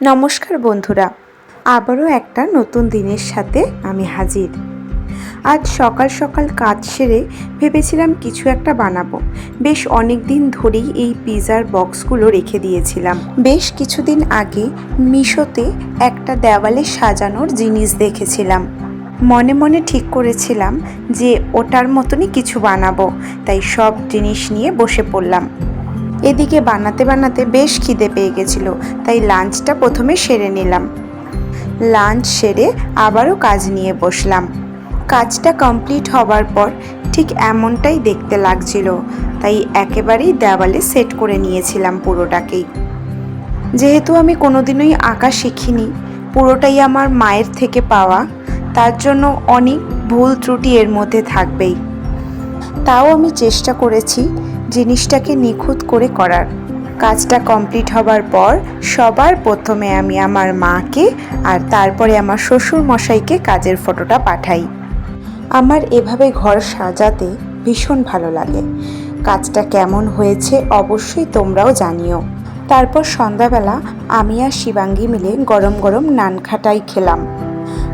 নমস্কার বন্ধুরা, আবারও একটা নতুন দিনের সাথে আমি হাজির। আজ সকাল সকাল কাজ সেরে ভেবেছিলাম কিছু একটা বানাবো। বেশ অনেক দিন ধরেই এই পিৎজার বক্সগুলো রেখে দিয়েছিলাম। বেশ কিছুদিন আগে মিশোতে একটা দেওয়ালে সাজানোর জিনিস দেখেছিলাম। মনে মনে ঠিক করেছিলাম যে ওটার মতনই কিছু বানাবো, তাই সব জিনিস নিয়ে বসে পড়লাম। এদিকে বানাতে বানাতে বেশ খিদে পেয়ে গেছিল, তাই লাঞ্চটা প্রথমে সেরে নিলাম। লাঞ্চ সেরে আবারও কাজ নিয়ে বসলাম। কাজটা কমপ্লিট হবার পর ঠিক এমনটাই দেখতে লাগছিল, তাই একেবারেই দেওয়ালে সেট করে নিয়েছিলাম পুরোটাকেই। যেহেতু আমি কোনোদিনই আঁকা শিখিনি, পুরোটাই আমার মায়ের থেকে পাওয়া, তার জন্য অনেক ভুল ত্রুটি এর মধ্যে থাকবেই। তাও আমি চেষ্টা করেছি জিনিসটাকে নিখুঁত করে করার। কাজটা কমপ্লিট হবার পর সবার প্রথমে আমি আমার মাকে আর তারপরে আমার শ্বশুর মশাইকে কাজের ফটোটা পাঠাই। আমার এভাবে ঘর সাজাতে ভীষণ ভালো লাগে। কাজটা কেমন হয়েছে অবশ্যই তোমরাও জানিও। তারপর সন্ধ্যাবেলা আমি আর শিবাঙ্গী মিলে গরম গরম নান খাটাই খেলাম।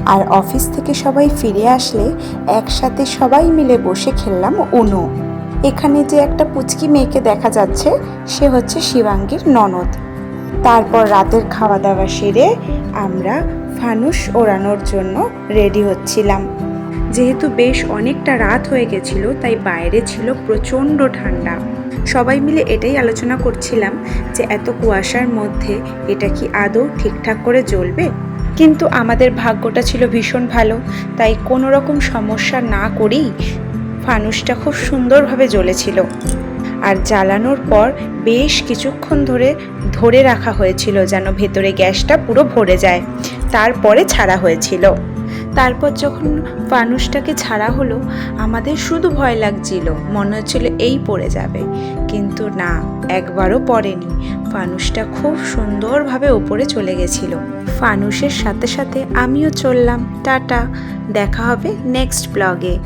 আর অফিস থেকে সবাই ফিরে আসলে একসাথে সবাই মিলে বসে খেললাম উনো। এখানে যে একটা পুচকি মেয়েকে দেখা যাচ্ছে, সে হচ্ছে শিবাঙ্গীর ননদ। তারপর রাতের খাওয়া দাওয়া সেরে আমরা ফানুস ওড়ানোর জন্য রেডি হচ্ছিলাম। যেহেতু বেশ অনেকটা রাত হয়ে গেছিল, তাই বাইরে ছিল প্রচণ্ড ঠান্ডা। সবাই মিলে এটাই আলোচনা করছিলাম যে এত কুয়াশার মধ্যে এটা কি আদৌ ঠিকঠাক করে জ্বলবে? কিন্তু আমাদের ভাগ্যটা ছিল ভীষণ ভালো, তাই কোনো রকম সমস্যা না করেই ফানুসটা খুব সুন্দরভাবে জ্বলেছিল। আর জ্বালানোর পর বেশ কিছুক্ষণ ধরে ধরে রাখা হয়েছিল যেন ভেতরে গ্যাসটা পুরো ভরে যায়। তারপরে ছাড়া হয়েছিল। তারপর যখন ফানুসটাকে ছাড়া হলো, আমাদের শুধু ভয় লাগছিল, মনে হচ্ছিল এই পড়ে যাবে। কিন্তু না, একবারও পড়েনি। ফানুসটা খুব সুন্দরভাবে ওপরে চলে গেছিল। ফানুসের সাথে সাথে আমিও চললাম। টাটা, দেখা হবে নেক্সট ব্লগে।